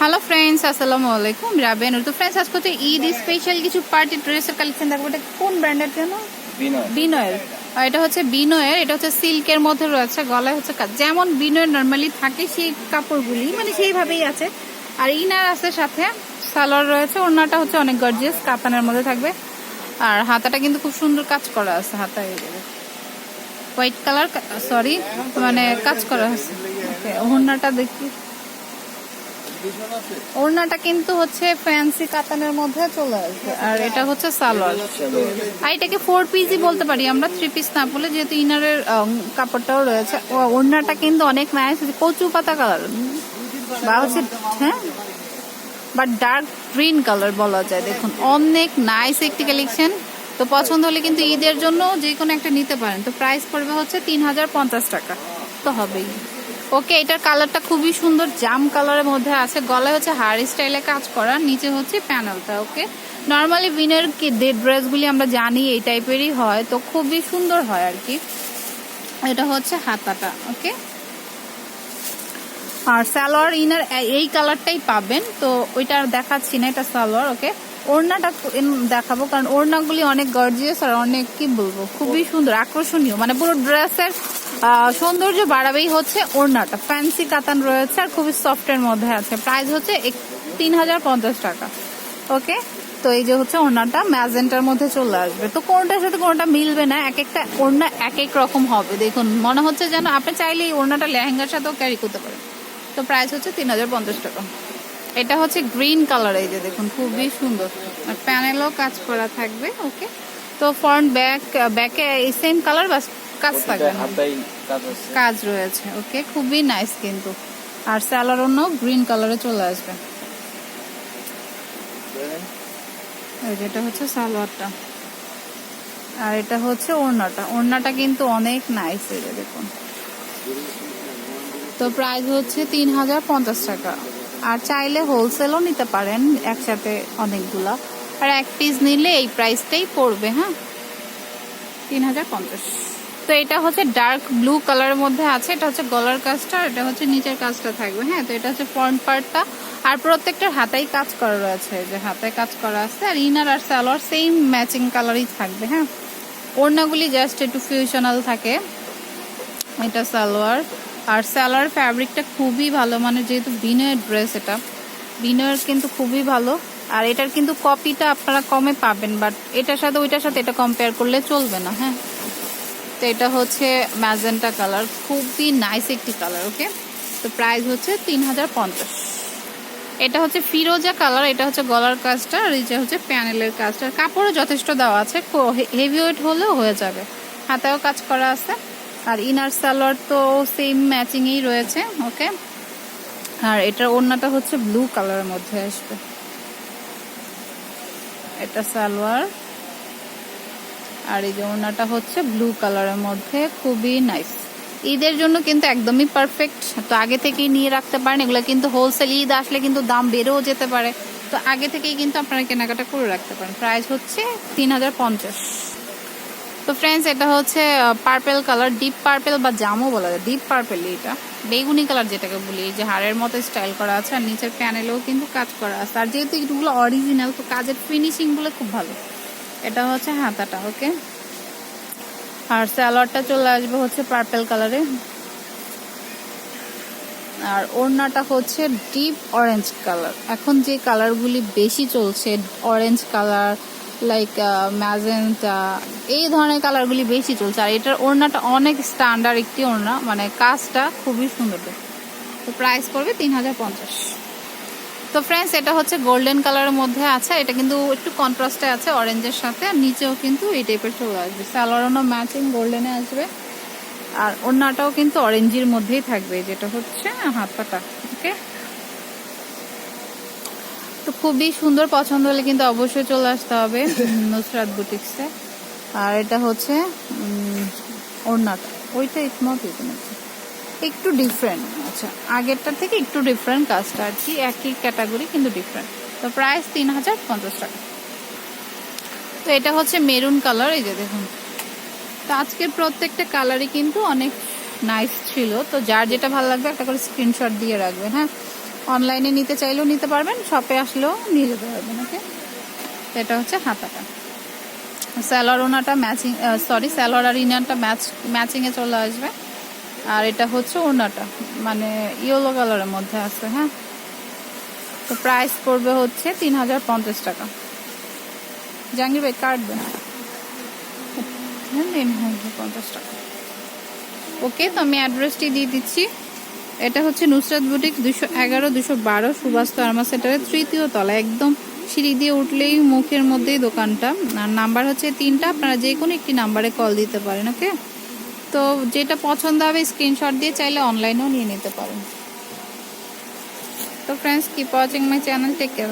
Hello friends আসসালামু আলাইকুম রাবেন তো ফ্রেন্ডস আজকে হচ্ছে ঈদ স্পেশাল কিছু পার্টি ড্রেসের কালেকশন দেখব। এটা কোন ব্র্যান্ডের জন্য বিনয়ের আর এটা হচ্ছে বিনয়ের এটা হচ্ছে সিল্কের মধ্যে রয়েছে গলায় হচ্ছে যেমন বিনয়ের নর্মালি থাকে সেই কাপড়গুলি মানে সেইভাবেই আছে। আর ইনার আছে সাথে সালোয়ার রয়েছে ওড়নাটা হচ্ছে অনেক গর্জিয়াস কাতানের মধ্যে থাকবে। আর হাতাটা কিন্তু খুব সুন্দর কাজ করা আছে হাতা হোয়াইট কালার সরি মানে কাজ করা আছে। ওড়নাটা দেখি। ওড়নাটা কিন্তু হচ্ছে ফ্যান্সি কাতানের মধ্যে চলে আসবে। আর এটা হচ্ছে সালোয়ার। আর এটাকে ফোর পিসই বলতে পারি আমরা থ্রি পিস না বলে যেহেতু ইনারের কাপড়টাও রয়েছে। ওড়নাটা কিন্তু অনেক নাইস কচু পাতা কালার বা হচ্ছে হ্যাঁ? বাট ডার্ক গ্রিন কালার বলা যায় দেখুন। অনেক নাইস একটি কালেকশন তো পছন্দ হলে কিন্তু ঈদের জন্য যে কোনো একটা নিতে পারেন। তো প্রাইস পড়বে হচ্ছে তিন হাজার পঞ্চাশ টাকা। তো হবেই। ওকে, এটার কালারটা খুবই সুন্দর, জাম কালারের মধ্যে আছে। গলায় হচ্ছে হার স্টাইলে কাজ করা, নিচে হচ্ছে প্যানেলটা, ওকে? নর্মালি বিনের কি ড্রেসগুলি আমরা জানি, এই টাইপেরই হয়, তো খুবই সুন্দর হয় আর কি। এটা হচ্ছে হাতাটা, ওকে? আর সালোয়ার ইনার, এই কালারটাই পাবেন, তো ওইটা দেখাচ্ছি না, এটা সালোয়ার, ওকে? ওড়নাটা দেখাবো, কারণ ওড়নাগুলি অনেক গর্জিয়াস আর অনেক, কি বলব, খুবই সুন্দর, আকর্ষণীয়। মানে পুরো ড্রেসের সৌন্দর্য বাড়াবেই হচ্ছে ওড়নাটা। ফ্যান্সি কাতান রয়েছে আর খুবই সফটের মধ্যে আছে। প্রাইস হচ্ছে তিন হাজার পঞ্চাশ টাকা। ওকে তো এই যে হচ্ছে ওড়নাটা ম্যাজেন্টার মধ্যে চলে আসবে। তো কোনটার সাথে কোনটা মিলবে না, এক একটা ওড়না এক এক রকম হবে। দেখুন, মনে হচ্ছে যেন আপনি চাইলে এই ওড়নাটা লেহেঙ্গার সাথেও ক্যারি করতে পারেন। তো প্রাইস হচ্ছে তিন হাজার পঞ্চাশ টাকা। এটা হচ্ছে গ্রিন কালার এই যে দেখুন খুবই সুন্দর। আর প্যানেলও কাজ করা থাকবে ওকে? তো ফ্রন্ট ব্যাক ব্যাকে এই সেম কালার বাস কাজ থাকবে। কাজ রয়েছে ওকে? খুবই নাইস কিন্তু। আর স্যালার অন্য গ্রিন কালারে চলে আসবে। এই যেটা হচ্ছে সালোয়ারটা। আর এটা হচ্ছে ওড়নাটা। ওড়নাটা কিন্তু অনেক নাইস এই যে দেখুন। তো প্রাইস হচ্ছে তিন হাজার পঞ্চাশ টাকা। আর চাইলে হোলসেলও নিতে পারেন একসাথে অনেকগুলা। আর এক পিস নিলে এই প্রাইসটাই পড়বে হ্যাঁ? তিন হাজার পঞ্চাশ। তো এটা হচ্ছে ডার্ক ব্লু কালারের মধ্যে আছে এটা হচ্ছে গলার কাজটা আর এটা হচ্ছে নিচের কাজটা থাকবে হ্যাঁ? তো এটা হচ্ছে ফ্রন্ট পার্টটা আর প্রত্যেকটার হাতাই কাজ করা রয়েছে যে হাতায় কাজ করা আছে আর ইনার আর সালোয়ার সেম ম্যাচিং কালারই থাকবে হ্যাঁ? ওড়নাগুলি জাস্ট একটু ফিউশনাল থাকে এটা সালোয়ার আর সালোয়ার ফ্যাব্রিকটা খুবই ভালো মানে যেহেতু বিনয়ের ড্রেস এটা, বিনয়ের কিন্তু খুবই ভালো। আর এটার কিন্তু কপিটা আপনারা কমে পাবেন বাট এটার সাথে ওইটার সাথে এটা কম্পেয়ার করলে চলবে না হ্যাঁ। তো এটা হচ্ছে ম্যাজেন্টা কালার, খুবই নাইস একটি কালার, ওকে? তো প্রাইস হচ্ছে তিন হাজার পঞ্চাশ। এটা হচ্ছে ফিরোজা কালার, এটা হচ্ছে গলার কাজটা, আর এটা হচ্ছে প্যানেলের কাজটা। কাপড়ও যথেষ্ট দেওয়া আছে হেভি ওয়েট হলেও হয়ে যাবে। হাতেও কাজ করা আছে। আর ইনার সালোয়ার তো সেম ম্যাচিংয়েই রয়েছে ওকে আর এটার ওড়নাটা হচ্ছে ব্লু কালারের মধ্যে আসবে। এটা সালোয়ার। আর এই যে ওড়নাটা হচ্ছে ব্লু কালারের মধ্যে, খুবই নাইস ঈদের জন্য কিন্তু একদমই পারফেক্ট তো আগে থেকেই নিয়ে রাখতে পারেন, এগুলো কিন্তু হোলসেল ঈদ আসলে কিন্তু দাম বেড়েও যেতে পারে। তো আগে থেকেই কিন্তু আপনারা কেনাকাটা করে রাখতে পারেন। প্রাইস হচ্ছে তিন হাজার পঞ্চাশ। তো ফ্রেন্ডস এটা হচ্ছে পার্পেল কালার ডিপ পার্পেল বা জামও বলা যায়। ডিপ পার্পেল এটা। বেগুনি কালার যেটাকে বলি যে হাড়ের মতো স্টাইল করা আছে আর নিচের প্যানেলেও কিন্তু কাজ করা আছে। আর যেহেতু এগুলো অরিজিনাল তো কাজের ফিনিশিংগুলো খুব ভালো। এটা হচ্ছে হাতাটা ওকে আর স্যালোয়ারটা চলে আসবে হচ্ছে পার্পেল কালারে আর ওড়নাটা হচ্ছে ডিপ অরেঞ্জ কালার এখন যে কালারগুলি বেশি চলছে অরেঞ্জ কালার লাইক ম্যাজেন্টা এই ধরনের কালারগুলি বেশি চলছে। আর এটার ওড়নাটা অনেক স্ট্যান্ডার্ড একটি ওড়না মানে কাজটা খুবই সুন্দর। তো প্রাইস পড়বে তিন হাজার পঞ্চাশ। তো ফ্রেন্ডস এটা হচ্ছে গোল্ডেন কালারের মধ্যে আছে। এটা কিন্তু একটু কন্ট্রাস্টে আছে অরেঞ্জের সাথে, আর নিচেও কিন্তু এই টাইপের চলে আসবে। সালোয়ারও ম্যাচিং গোল্ডেনে আসবে। আর ওড়নাটাও কিন্তু অরেঞ্জের মধ্যেই থাকবে, যেটা হচ্ছে হাতাটা ওকে তো খুবই সুন্দর, পছন্দ হলে কিন্তু অবশ্যই চলে আসতে হবে নুসরাত বুটিক্সে। আর এটা হচ্ছে ওড়নাটা। ওইটা ইট নট একটু ডিফারেন্ট আচ্ছা। আগেরটার থেকে একটু ডিফারেন্ট কাজটা আর কি, একই ক্যাটাগরি কিন্তু ডিফারেন্ট তো প্রাইস তিন হাজার পঞ্চাশ টাকা। তো এটা হচ্ছে মেরুন কালার এই যে দেখুন। তো আজকের প্রত্যেকটা কালারই কিন্তু অনেক নাইস ছিল। তো যার যেটা ভালো লাগবে, একটা করে স্ক্রিনশট দিয়ে রাখবেন হ্যাঁ? অনলাইনে নিতে চাইলেও নিতে পারবেন শপে আসলেও নিয়ে যেতে পারবেন ওকে এটা হচ্ছে হাতাটা। স্যালোয়ার ওনাটা ম্যাচিং সরি স্যালোয়ার আর ইনারটা ম্যাচ ম্যাচিংয়ে চলে আসবে। আর এটা হচ্ছে ওনাটা মানে ইয়েলো কালারের মধ্যে আছে হ্যাঁ? তো প্রাইস পড়বে হচ্ছে তিন হাজার পঞ্চাশ টাকা। জাহাঙ্গীর ভাই কাটবেন হ্যাঁ তিন হাজার পঞ্চাশ টাকা। ওকে তো আমি অ্যাড্রেসটি দিয়ে দিচ্ছি। এটা হচ্ছে নুসরাত বুটিক দুশো এগারো দুশো বারো, সুভাষ আর্মা সেন্টারের তৃতীয় তলা। একদম সিঁড়ি দিয়ে উঠলেই মুখের মধ্যেই দোকানটা। আর নাম্বার হচ্ছে তিনটা, আপনারা যে কোনো একটি নাম্বারে কল দিতে পারেন, ওকে? তো যেটা পছন্দ হবে, স্ক্রিনশট দিয়ে চাইলে অনলাইনেও নিয়ে নিতে পারেন। তো friends keep watching my channel take care